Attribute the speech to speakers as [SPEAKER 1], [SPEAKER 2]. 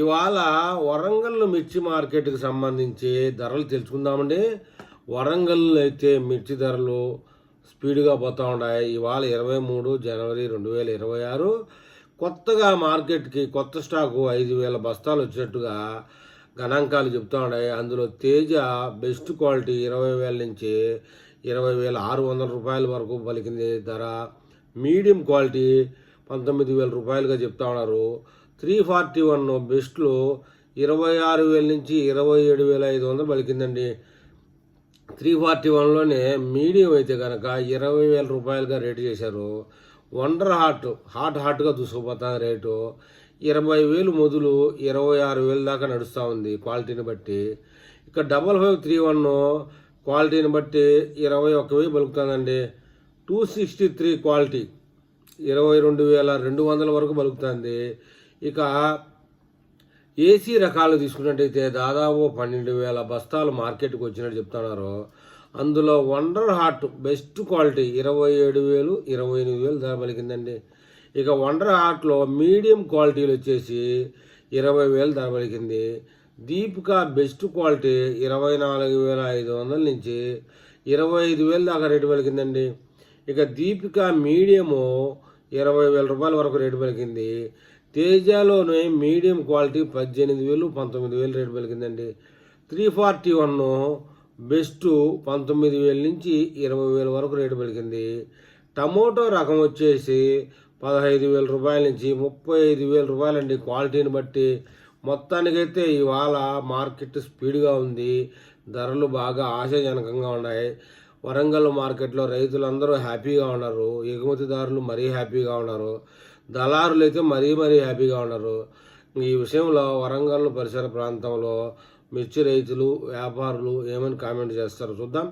[SPEAKER 1] ఇవాళ వరంగల్ మిర్చి మార్కెట్కి సంబంధించి ధరలు తెలుసుకుందామండి. వరంగల్ అయితే మిర్చి ధరలు స్పీడ్గా పోతూ ఉన్నాయి. ఇవాళ ఇరవై మూడు జనవరి రెండు వేల ఇరవై ఆరు. కొత్తగా మార్కెట్కి కొత్త స్టాకు ఐదు వేల బస్తాలు వచ్చినట్టుగా గణాంకాలు చెప్తూ ఉన్నాయి. అందులో తేజ బెస్ట్ క్వాలిటీ ఇరవై వేల నుంచి ఇరవై వేల ఆరు వందల రూపాయల వరకు పలికింది ధర. మీడియం క్వాలిటీ పంతొమ్మిది వేల రూపాయలుగా చెప్తా ఉన్నారు. త్రీ ఫార్టీ వన్ బెస్ట్లో ఇరవై ఆరు వేల నుంచి ఇరవై ఏడు వేల ఐదు వందలు పలికిందండి. త్రీ ఫార్టీ వన్లోనే మీడియం అయితే కనుక ఇరవై వేల రూపాయలుగా రేటు చేశారు. వండర్ హాట్ హాట్ హాట్గా దూసుకుపోతుంది రేటు. ఇరవై వేలు మొదలు ఇరవై ఆరు వేలు దాకా నడుస్తూ ఉంది క్వాలిటీని బట్టి. ఇక డబల్ ఫైవ్ త్రీ వన్ క్వాలిటీని బట్టి ఇరవై ఒక్క వెయ్యి పలుకుతుందండి. Two sixty three quality. ఇరవై రెండు వేల రెండు వందల వరకు పలుకుతుంది ఇక ఏసీ రకాలు తీసుకున్నట్టయితే దాదాపు పన్నెండు వేల బస్తాలు మార్కెట్కి వచ్చినట్టు చెప్తున్నారు. అందులో వండర్ హార్ట్ బెస్ట్ క్వాలిటీ ఇరవై ఏడు వేలు ఇరవై ఎనిమిది వేలు ధర పలికిందండి. ఇక వండర్ హార్ట్లో మీడియం క్వాలిటీలు వచ్చేసి ఇరవై వేలు ధర పలికింది. దీపిక బెస్ట్ క్వాలిటీ ఇరవై నాలుగు వేల ఐదు వందల నుంచి ఇరవై ఐదు వేలు దాకా రేటు పలికిందండి. ఇక దీపిక మీడియము ఇరవై వేల రూపాయల వరకు రేటు పలికింది. తేజలోనే మీడియం క్వాలిటీ పద్దెనిమిది వేలు పంతొమ్మిది వేలు రేటు పలికిందండి. త్రీ ఫార్టీ వన్ బెస్ట్ పంతొమ్మిది వేల నుంచి ఇరవై వేల వరకు రేటు పలికింది. టమోటో రకం వచ్చేసి పదహైదు వేల రూపాయల నుంచి ముప్పై ఐదు వేల రూపాయలండి క్వాలిటీని బట్టి. మొత్తానికైతే ఇవాళ మార్కెట్ స్పీడ్గా ఉంది. ధరలు బాగా ఆశాజనకంగా ఉన్నాయి. వరంగల్ మార్కెట్లో రైతులందరూ హ్యాపీగా ఉన్నారు ఎగుమతిదారులు మరీ హ్యాపీగా ఉన్నారు దళారులు అయితే మరీ మరీ హ్యాపీగా ఉన్నారు. ఈ విషయంలో వరంగల్ పరిసర ప్రాంతంలో మిర్చి రైతులు వ్యాపారులు ఏమని కామెంట్ చేస్తారో? చూద్దాం.